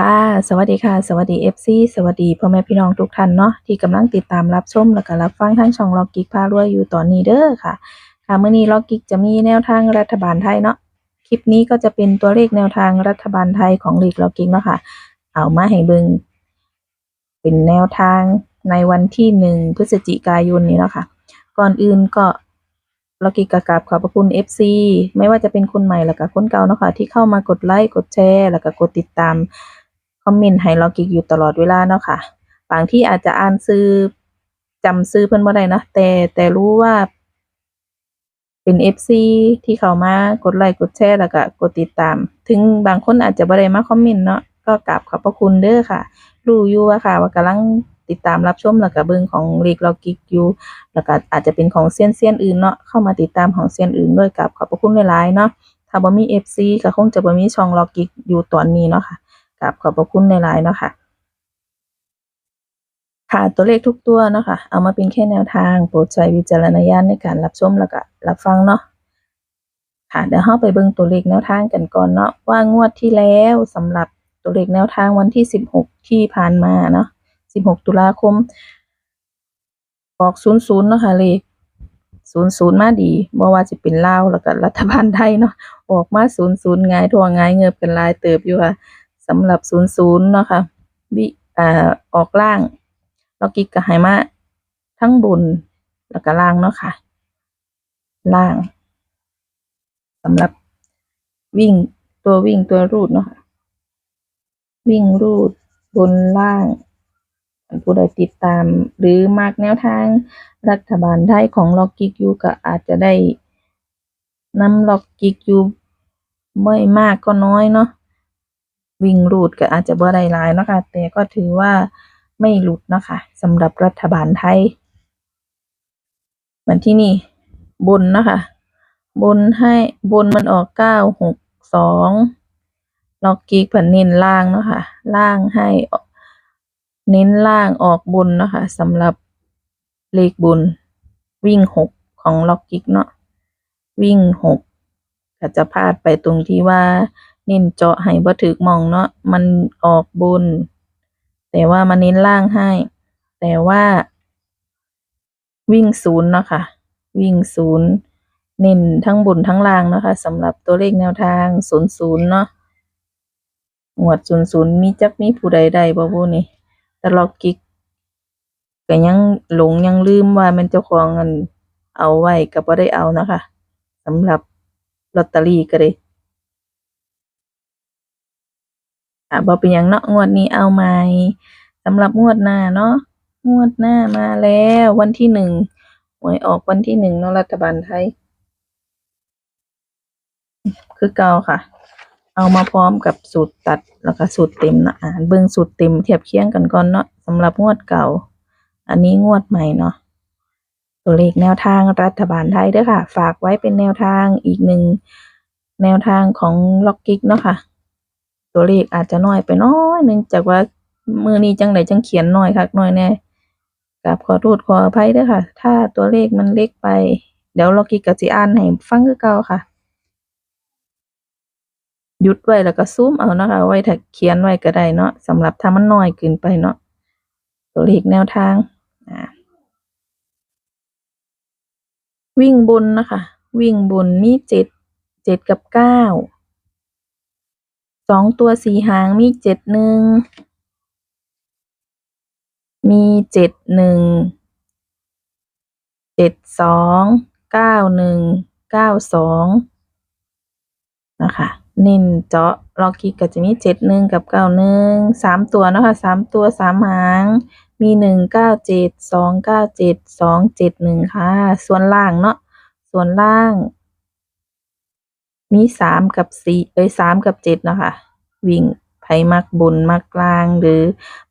ค่ะ สวัสดีค่ะ สวัสดี FC สวัสดีพ่อแม่พี่น้องทุกท่านเนาะที่กำลังติดตามรับชมแล้วก็รับฟังทางช่องล็อกกิ๊กพารวยอยู่ตอนนี้เด้อค่ะ ค่ะเมื้อนี้ล็อกกิ๊กจะมีแนวทางรัฐบาลไทยเนาะคลิปนี้ก็จะเป็นตัวเลขแนวทางรัฐบาลไทยของลีกล็อกกิ๊กเนาะค่ะ เอามาให้เบิงเป็นแนวทางในวันที่หนึ่งพฤศจิกายนนี้เนาะค่ะ ก่อนอื่นก็ล็อกกิ๊กก็กราบขอบพระคุณ FC ไม่ว่าจะเป็นคนใหม่แล้วก็คนเก่าเนาะค่ะที่เข้ามากดไลค์กดแชร์แล้วก็กดติดตาม คอมเมนต์ให้ล็อกกิ๊กอยู่ตลอดเวลาเนาะค่ะ บางที่อาจจะอ่านชื่อจำชื่อเพิ่นบ่ได้เนาะแต่แต่รู้ว่า เป็น FC ที่เข้ามากดไลค์กดแชร์แล้วก็กดติดตาม ถึงบางคนอาจจะบ่ได้มาคอมเมนต์เนาะก็กราบขอบพระคุณเด้อค่ะ รู้อยู่ว่าค่ะ ว่ากำลังติดตามรับชมแล้วก็เบิ่งของเลขล็อกกิ๊กอยู่แล้วก็อาจจะเป็นของเซียนเซียนอื่นเนาะเข้ามาติดตามของเซียนอื่นด้วยกับขอบพระคุณหลายๆเนาะถ้าบ่มี FC ก็คงจะบ่มีช่องล็อกกิ๊กอยู่ตอนนี้เนาะค่ะ กับขอบพระคุณในไลน์เนาะค่ะ ค่ะตัวเลขทุกตัวเนาะค่ะ เอามาเป็นแค่แนวทางโปรดใช้วิจารณญาณในการรับชมแล้วก็รับฟังเนาะค่ะเดี๋ยวเราไปเบิ่งตัวเลขแนวทางกันก่อนเนาะว่างวดที่แล้วสำหรับตัวเลขแนวทางวันที่ 16 ที่ผ่านมาเนาะ16 ตุลาคมออก00เนาะค่ะเลข00มาดีบ่ว่าสิเป็นลาวแล้วก็รัฐบาลไทยเนาะออกมา00หงายท้องหงายเงิบกันลายเติบอยู่ค่ะ สำหรับ00เนาะค่ะวิอ่าออกล่างล็อกกิ๊กก็ให้มาทั้งบนแล้วก็ล่างเนาะค่ะ ล่างสำหรับวิ่งตัววิ่งตัวรูดเนาะค่ะ วิ่งรูดบนล่าง ผู้ใดติดตาม หรือมักแนวทางรัฐบาลไทยของล็อกกิ๊กยูก็อาจจะได้นำล็อกกิ๊กยูไม่มากก็น้อยเนาะ วิ่งรูดก็อาจจะบ่ได้หลายเนาะค่ะแต่ก็ถือว่าไม่หลุดเนาะค่ะสำหรับรัฐบาลไทยวันที่นี่บนนะคะ บนให้บนมันออกเก้าหกสองล็อกกิ๊กเนเน้นล่างเนาะค่ะล่างให้เน้นล่างออกบนเนาะค่ะสำหรับเลขบนวิ่งหกของล็อกกิ๊กเนาะวิ่งหกก็จะพลาดไปตรงที่ว่า เน้นเจาะให้บ่ถึกหม้องเนาะ มันออกบน แต่ว่ามันเน้นล่างให้ แต่ว่า วิ่งศูนย์เนาะค่ะ วิ่งศูนย์เน้นทั้งบนทั้งล่างเนาะค่ะสำหรับตัวเลขแนวทางศูนย์ศูนย์เนาะหมวดศูนย์ศูนย์มีจักมีผู้ใดได้บ่บุนี่ตลอกกิ๊กก็ยังหลงยังลืมว่าม่นเจ้าของอันเอาไว้ก็บ่ได้เอานะคะสำหรับลอตเตอรี่ก็ได้ อะบ่เป็นหยังเนาะงวดนี้เอาใหม่สำหรับงวดหน้าเนาะงวดหน้ามาแล้ววันที่หนึ่งหวยออกวันที่หนึ่งเนาะรัฐบาลไทย คือเก่าค่ะ เอามาพร้อมกับสูตรตัดแล้วก็สูตรเต็มนะอ่านเบิ่งสูตรเต็มเทียบเคียงกันก่อนเนาะสำหรับงวดเก่า อันนี้งวดใหม่เนาะตัวเลขแนวทางรัฐบาลไทยเด้อค่ะ ฝากไว้เป็นแนวทางอีกหนึ่งแนวทางของล็อกกิกเนาะค่ะ ตัวเลขอาจจะน้อยไปน้อยหนึงจากว่ามือนี้จังไดจังเขียนน้อยคักน้อยแน่กับขอโทษขออภัยด้อค่ะ ถ้าตัวเลขมันเล็กไป เดี๋ยวล็อกกิกก็สิอ่านให้ฟังคือเก่าค่ะหยุดไว้แล้วก็ซูมเอานะคะไว้ถ้าเขียนไว้ก็ได้เนาะสำหรับถ้ามันน้อยเกินไปเนาะตัวเลขแนวทางวิ่งบนนะคะ วิ่งบนมีเจ็ดเจ็ดกับเก้า สองตัวสีหางมีเจ็ดหนึ่ง มีเจ็ดหนึ่ง เจ็ดสองเก้าหนึ่งเก้าสองนะคะเน้นเจาะลอกิก็จะมีเจ็ดหนึ่งกับเก้าหนึ่งสามตัวนะคะสามตัวสามหาง มีหนึ่งเก้าเจ็ดสองเก้าเจ็ดสองเจ็ดหนึ่งค่ะ ส่วนล่างเนาะส่วนล่าง มีสามกับสี่เอ้ยสามกับเจ็ดเนาะคะวิ่งไผมักบนมักกลางหรือ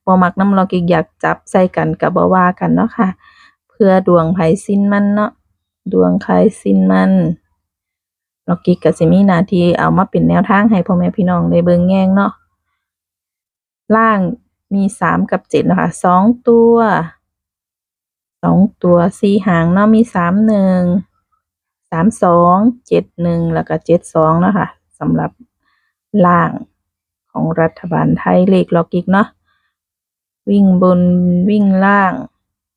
บ่มักน้ำลอกกิ๊กอยากจับใส่กันก็บ่ว่ากันเนาะค่ะ เพื่อดวงไผสิ้นมันเนาะดวงใครสิ้นมันลอกกิ๊กก็สิมีนาทีเอามาเป็นแนวทางให้พ่อแม่พี่น้องได้เบิ่งแยงเนาะล่างมีสามกับเจ็ดนะคะสองตัวสองตัวสี่หางเนาะมีสามหนึ่ง สามสองเจ็ดหนึ่งแล้วก็เจ็ดสองนะคะสำหรับล่างของรัฐบาลไทยเลขล็อกอีกเนาะวิ่งบนวิ่งล่าง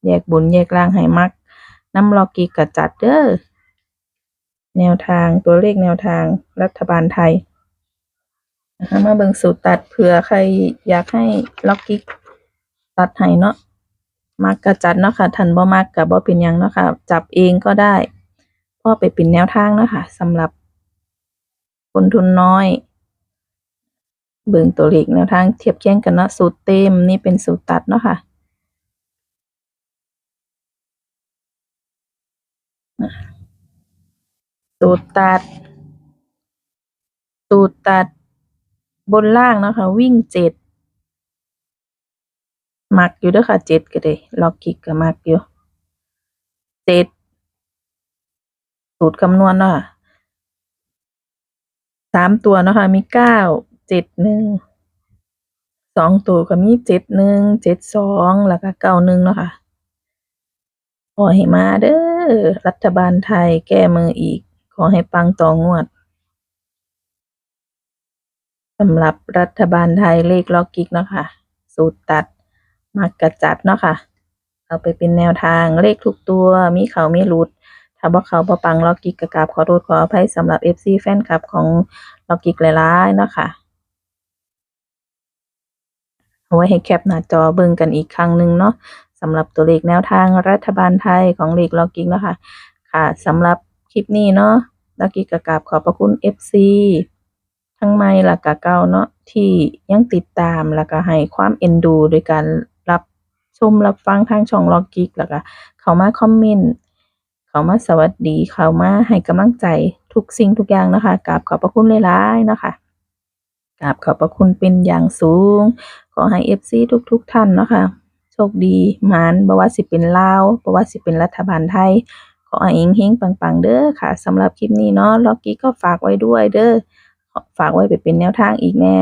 แยกบนแยกล่างให้มักน้ำล็อกอีกก็จัดเด้อแนวทางตัวเลขแนวทางรัฐบาลไทยนะคะมาเบิ่งสูตรตัดเผื่อใครอยากให้ล็อกกิกตัดให้เนาะมักก็จัดเนาะค่ะทันบ่มักก็บ่เป็นยังเนาะค่ะ จับเองก็ได้ เพราะไปเป็นแนวทางเนาะค่ะสำหรับคนทุนน้อย เบิ่งตัวเลขแนวทางเทียบเคียงกันเนาะสูตรเต็มนี่เป็นสูตรตัดเนาะค่ะสูตรตัด สูตรตัดบนล่างเนาะค่ะวิ่งเจ็ดมักอยู่เด้อค่ะเจ็ดก็ได้ล็อกกิกก็มักอยู่เจ็ด สูตรคำนวณเนาะค่ะสามตัวเนาะค่ะมีเก้าเจ็ดหนึ่งสองตัวก็มีเจ็ดหนึ่งเจ็ดสองแล้วก็เก้าหนึ่งเนาะค่ะขอให้มาเด้อรัฐบาลไทยแก้มืออีก ขอให้ปังต่องวดสำหรับรัฐบาลไทยเลขล็อกกิกเนาะค่ะ สูตรตัดมักกระจัดเนาะค่ะ เอาไปเป็นแนวทางเลขทุกตัวมีเขามีหลุดาบ่เขาบ่ปังล็อกกิกกะกราบขอโทษขออภัยสำหรับ FC แฟนคลับของล็อกกิกหลายๆเนาะค่ะเอาไว้ให้แคปหน้าจอเบิ่งกันอีกครั้งหนึ่งเนาะสำหรับตัวเลขแนวทางรัฐบาลไทยของเลขล็อกกิกเนาะค่ะ ค่ะสำหรับคลิปนี้เนาะล็อกกิกกะกราบขอบพระคุณ FC ทั้งใหม่และก็เก่าเนาะที่ยังติดตามแล้วก็ให้ความเอ็นดูโดยการรับชมรับฟังทางช่องล็อกกิกแล้วก็เข้ามาคอมเมนต์ เขามาสวัสดี เขามาให้กำลังใจทุกสิ่งทุกอย่างนะคะกราบขอบพระคุณหลายๆเนาะค่ะกราบขอบพระคุณเป็นอย่างสูง ขอให้ FC ทุกๆท่านเนาะค่ะโชคดีมานบว่าสิเป็นลาวบว่าสิเป็นรัฐบาลไทย ขอให้เฮงปังๆ เด้อค่ะสำหรับคลิปนี้เนาะล็อกกี้ก็ฝากไว้ด้วยเด้อฝากไว้ไปเป็นแนวทางอีกแน่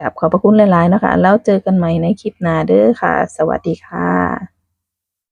กับขอบพระคุณหลายๆเนาะคะ แล้วเจอกันใหม่ในคลิปหน้าเด้อค่ะ สวัสดีค่ะ